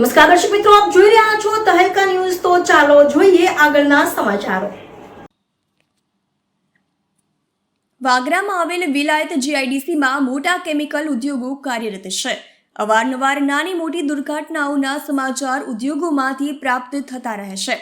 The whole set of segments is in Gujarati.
નમસ્કાર દર્શક મિત્રો, આપ જોઈ રહ્યા છો તહેલકા ન્યૂઝ. તો ચાલો જોઈએ આગળના સમાચારો. વાગરામાં આવેલ વિલાયત જીઆઈડીસીમાં મોટા કેમિકલ ઉદ્યોગો કાર્યરત છે. અવારનવાર નાની મોટી દુર્ઘટનાઓના સમાચાર ઉદ્યોગોમાંથી પ્રાપ્ત થતા રહે છે.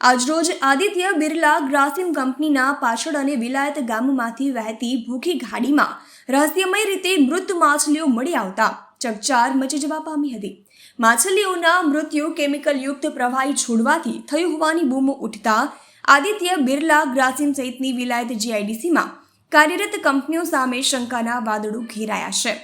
આજરોજ આદિત્ય બિરલા ગ્રાસિમ કંપનીના પાછળ અને વિલાયત ગામમાંથી વહેતી ભૂખી ગાડીમાં રહસ્યમય રીતે મૃત માછલીઓ મળી આવતા ચકચાર મચી જવા પામી હતી. માછલીઓના મૃત્યુ કેમિકલયુક્ત પ્રવાહી છોડવાથી થયું હોવાની બૂમો ઉઠતા આદિત્ય બિરલા ગ્રાસિમ સહિતની વિલાયત જીઆઈડીસીમાં કાર્યરત કંપનીઓ સામે શંકાના વાદળો ઘેરાયા છે.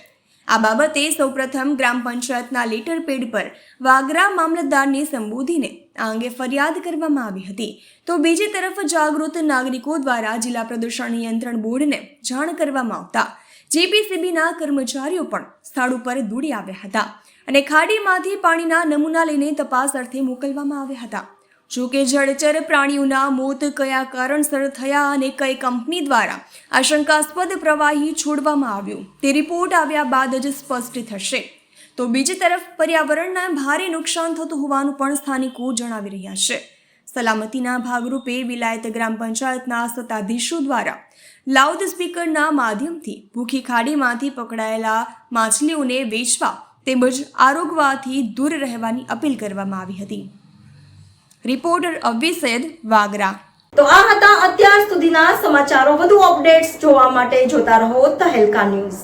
આ બાબતે સૌપ્રથમ ગ્રામ પંચાયતના લેટર પેડ પર વાગરા મામલતદારને સંબોધીને આ અંગે ફરિયાદ કરવામાં આવી હતી. તો બીજી તરફ જાગૃત નાગરિકો દ્વારા જિલ્લા પ્રદૂષણ નિયંત્રણ બોર્ડને જાણ કરવામાં આવતા જીપીસીબીના કર્મચારીઓ પણ સ્થળ ઉપર દોડી આવ્યા હતા અને ખાડીમાંથી પાણીના નમૂના લઈને તપાસ અર્થે મોકલવામાં આવ્યા હતા. જો કે જળચર પ્રાણીઓના મોત કયા કારણસર થયા અને કઈ કંપની દ્વારા આશંકાસ્પદ પ્રવાહી છોડવામાં આવ્યું તે રિપોર્ટ આવ્યા બાદ જ સ્પષ્ટ થશે. તો બીજી તરફ પર્યાવરણના ભારે નુકસાન થતું હોવાનું પણ સ્થાનિકો જણાવી રહ્યા છે. સલામતીના ભાગરૂપે વિલાયત ગ્રામ પંચાયતના સત્તાધીશો દ્વારા લાઉડ સ્પીકરના માધ્યમથી ભૂખી ખાડીમાંથી પકડાયેલા માછલીઓને વેચવા તેમજ આરોગવાથી દૂર રહેવાની અપીલ કરવામાં આવી હતી. રિપોર્ટર અવ્વી સૈયદ વાગરા. તો આ હતા અત્યાર સુધીના સમાચારો. વધુ અપડેટ્સ જોવા માટે જોતા રહો તહેલકા ન્યૂઝ.